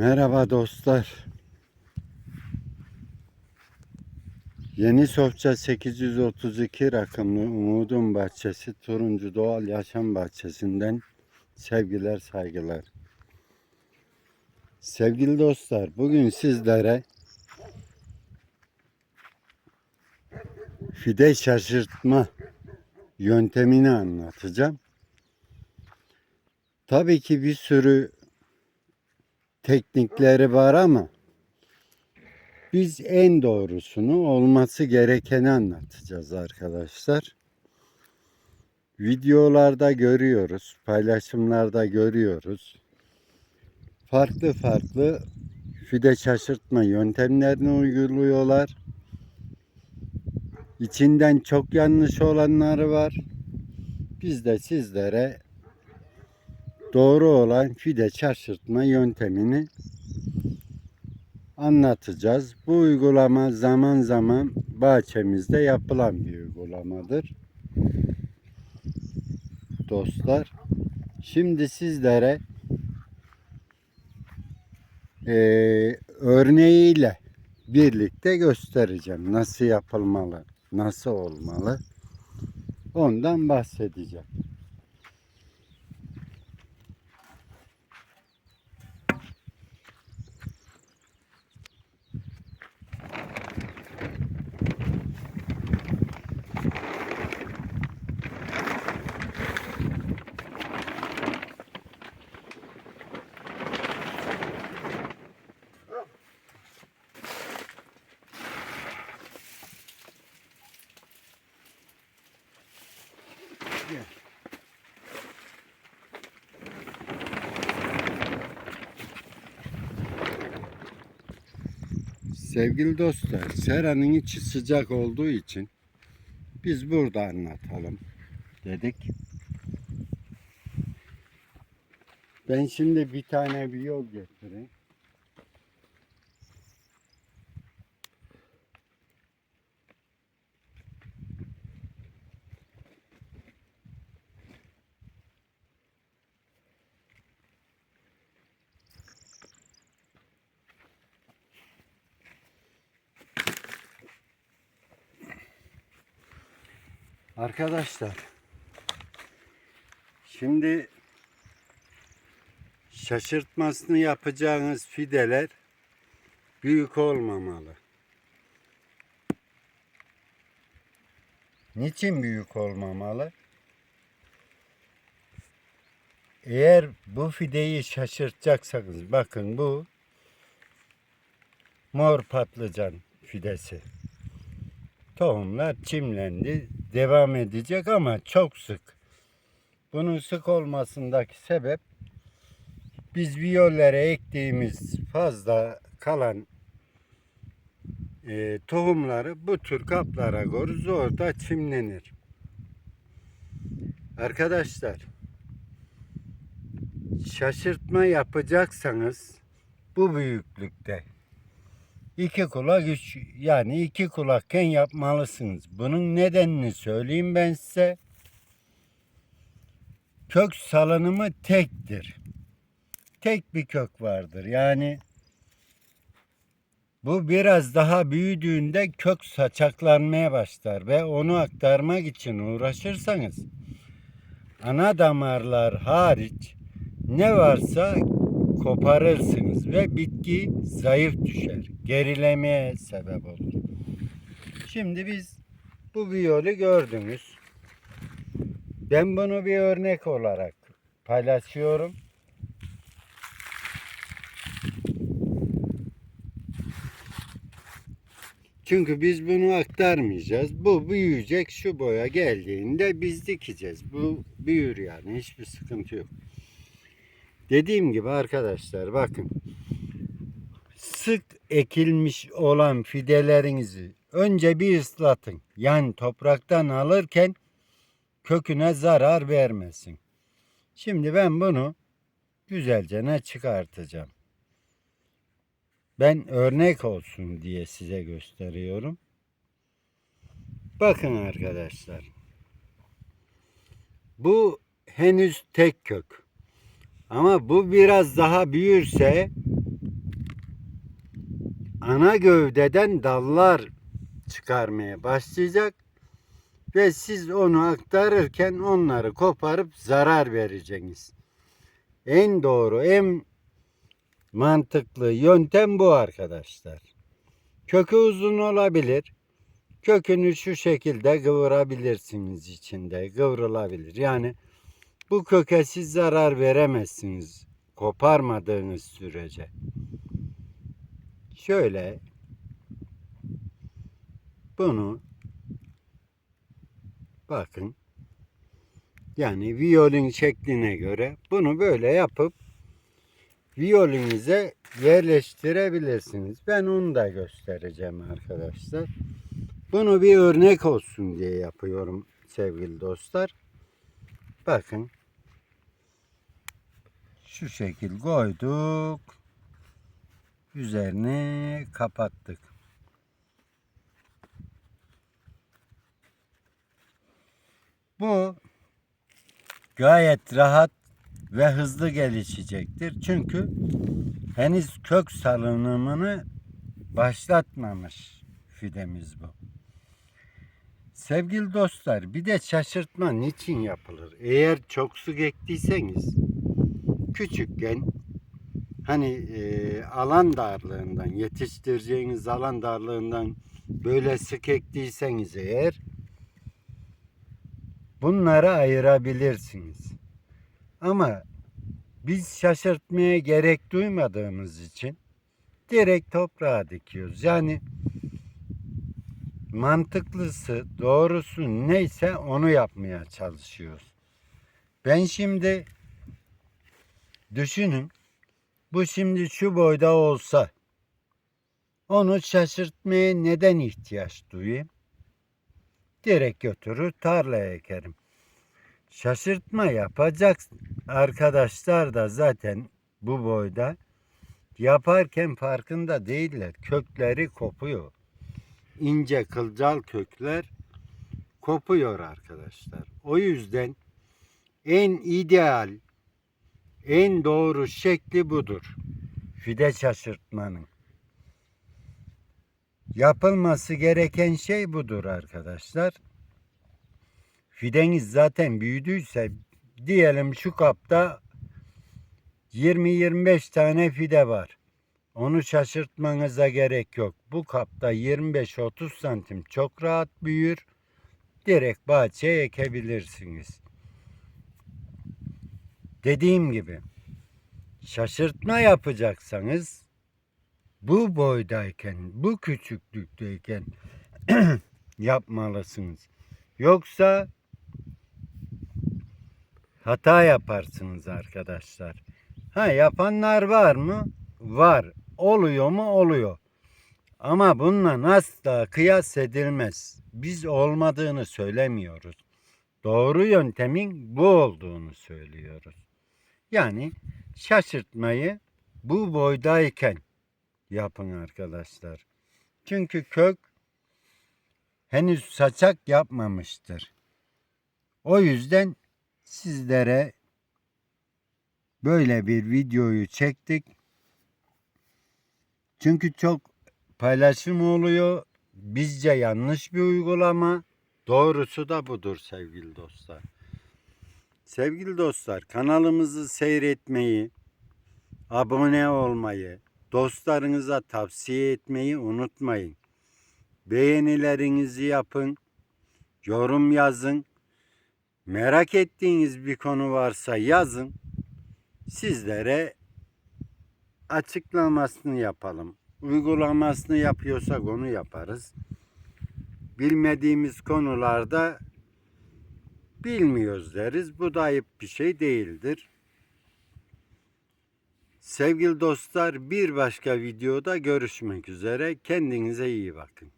Merhaba dostlar. Yeni Sofça 832 rakımlı Umudun Bahçesi Turuncu Doğal Yaşam Bahçesi'nden sevgiler saygılar. Sevgili dostlar bugün sizlere fide şaşırtma yöntemini anlatacağım. Tabii ki bir sürü teknikleri var ama biz en doğrusunu olması gerekeni anlatacağız arkadaşlar. Videolarda görüyoruz, paylaşımlarda görüyoruz. Farklı farklı fide şaşırtma yöntemlerini uyguluyorlar. İçinden çok yanlış olanları var. Biz de sizlere doğru olan fide şaşırtma yöntemini anlatacağız. Bu uygulama zaman zaman bahçemizde yapılan bir uygulamadır. Dostlar, şimdi sizlere eee, örneğiyle birlikte göstereceğim. Nasıl yapılmalı, nasıl olmalı ondan bahsedeceğim. Sevgili dostlar, seranın içi sıcak olduğu için biz burada anlatalım dedik. Ben şimdi bir tane bir yol getireyim. Arkadaşlar şimdi şaşırtmasını yapacağınız fideler büyük olmamalı. Niçin büyük olmamalı? Eğer bu fideyi şaşırtacaksanız bakın bu mor patlıcan fidesi. Tohumlar çimlendi. Devam edecek ama çok sık. Bunun sık olmasındaki sebep biz viyollere ektiğimiz fazla kalan e, tohumları bu tür kaplara koyarız orada çimlenir. Arkadaşlar şaşırtma yapacaksanız bu büyüklükte İki kulak üç yani iki kulakken yapmalısınız. Bunun nedenini söyleyeyim ben size. Kök salınımı tektir. Tek bir kök vardır. Yani bu biraz daha büyüdüğünde kök saçaklanmaya başlar ve onu aktarmak için uğraşırsanız ana damarlar hariç ne varsa koparırsınız ve bitki zayıf düşer. Gerilemeye sebep olur. Şimdi biz bu viyolu gördünüz. Ben bunu bir örnek olarak paylaşıyorum. Çünkü biz bunu aktarmayacağız. Bu büyüyecek şu boya geldiğinde biz dikeceğiz. Bu büyür yani hiçbir sıkıntı yok. Dediğim gibi arkadaşlar bakın. Sık ekilmiş olan fidelerinizi önce bir ıslatın. Yani topraktan alırken köküne zarar vermesin. Şimdi ben bunu güzelce ne çıkartacağım. Ben örnek olsun diye size gösteriyorum. Bakın arkadaşlar. Bu henüz tek kök. Ama bu biraz daha büyürse ana gövdeden dallar çıkarmaya başlayacak ve siz onu aktarırken onları koparıp zarar vereceksiniz. En doğru, en mantıklı yöntem bu arkadaşlar. Kökü uzun olabilir. Kökünü şu şekilde kıvırabilirsiniz içinde. Kıvrılabilir. Yani bu köke siz zarar veremezsiniz. Koparmadığınız sürece. Şöyle bunu bakın yani violin şekline göre bunu böyle yapıp violinize yerleştirebilirsiniz. Ben onu da göstereceğim arkadaşlar. Bunu bir örnek olsun diye yapıyorum sevgili dostlar. Bakın. Şu şekil koyduk. Üzerine kapattık. Bu gayet rahat ve hızlı gelişecektir. Çünkü henüz kök salınımını başlatmamış fidemiz bu. Sevgili dostlar bir de şaşırtma niçin yapılır? Eğer çok sık ektiyseniz küçükken hani e, alan darlığından yetiştireceğiniz alan darlığından böyle sık ektiyseniz eğer bunları ayırabilirsiniz. Ama biz şaşırtmaya gerek duymadığımız için direkt toprağa dikiyoruz. Yani mantıklısı, doğrusu neyse onu yapmaya çalışıyoruz. Ben şimdi düşünün bu şimdi şu boyda olsa onu şaşırtmaya neden ihtiyaç duyayım? Direkt götürür tarlaya ekerim. Şaşırtma yapacak arkadaşlar da zaten bu boyda yaparken farkında değiller. Kökleri kopuyor. İnce kılcal kökler kopuyor arkadaşlar. O yüzden en ideal, en doğru şekli budur. Fide şaşırtmanın. Yapılması gereken şey budur arkadaşlar. Fideniz zaten büyüdüyse diyelim şu kapta 20-25 tane fide var. Onu şaşırtmanıza gerek yok. Bu kapta 25-30 santim çok rahat büyür. Direkt bahçeye ekebilirsiniz. Dediğim gibi şaşırtma yapacaksanız bu boydayken, bu küçüklükteyken yapmalısınız. Yoksa hata yaparsınız arkadaşlar. Ha yapanlar var mı? Var. Oluyor mu? Oluyor. Ama bununla asla kıyas edilmez. Biz olmadığını söylemiyoruz. Doğru yöntemin bu olduğunu söylüyoruz. Yani şaşırtmayı bu boydayken yapın arkadaşlar. Çünkü kök henüz saçak yapmamıştır. O yüzden sizlere böyle bir videoyu çektik. Çünkü çok paylaşım oluyor. Bizce yanlış bir uygulama. Doğrusu da budur sevgili dostlar. Sevgili dostlar kanalımızı seyretmeyi, abone olmayı, dostlarınıza tavsiye etmeyi unutmayın. Beğenilerinizi yapın, yorum yazın. Merak ettiğiniz bir konu varsa yazın. Sizlere açıklamasını yapalım. Uygulamasını yapıyorsak onu yaparız. Bilmediğimiz konularda bilmiyoruz deriz. Bu da ayıp bir şey değildir. Sevgili dostlar bir başka videoda görüşmek üzere. Kendinize iyi bakın.